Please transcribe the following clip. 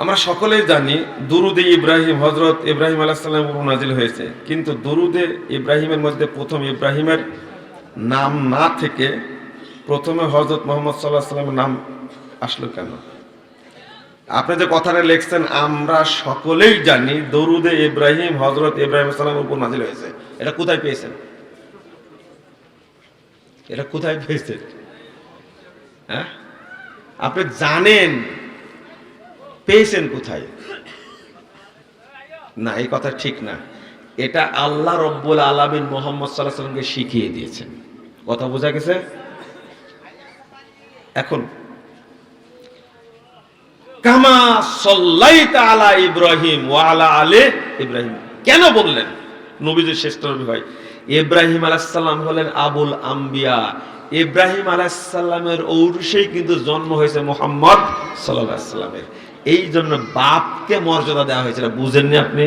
আমরা সকলেই জানি দুরুদে ইব্রাহিম হজরত ইব্রাহিম আলাহিসাল্লাম উপর নাজিল হয়েছে। কিন্তু দুরুদে ইব্রাহিমের মধ্যে প্রথম ইব্রাহিমের নাম না থেকে প্রথমে হজরত মোহাম্মদ সাল্লাহ সাল্লামের নাম আসলো কেন? আপনি যে কথাটা লিখছেন, আমরা সকলেই জানি দরুদে ইব্রাহিম হজরত ইব্রাহিম সাল্লামের উপর নাজিল হয়েছে। এটা কোথায় পেয়েছেন? এটা কোথায় পেয়েছেন? হ্যাঁ? আপনি জানেন পেয়েছেন কোথায়? না, এই কথা ঠিক না। এটা আল্লাহ রব্বুল আলমিন মোহাম্মদ সাল্লাহ সাল্লামকে শিখিয়ে দিয়েছেন। কথা বোঝা গেছে? এখন, কামা সল্লাইতা আলা ইব্রাহিম ও আলা আলে ইব্রাহিম। কেন বললেন? নবীদের শ্রেষ্ঠ নবী হয়। ইব্রাহিম আলাইসাল্লাম হলেন আবুল আম্বিয়া। ইব্রাহিম আলাইসাল্লামের ঔরসেই কিন্তু জন্ম হয়েছে মোহাম্মদ সাল্লাহ সাল্লামের এই জন্য বাপকে মর্যাদা দেওয়া হয়েছিল। বুঝেননি আপনি?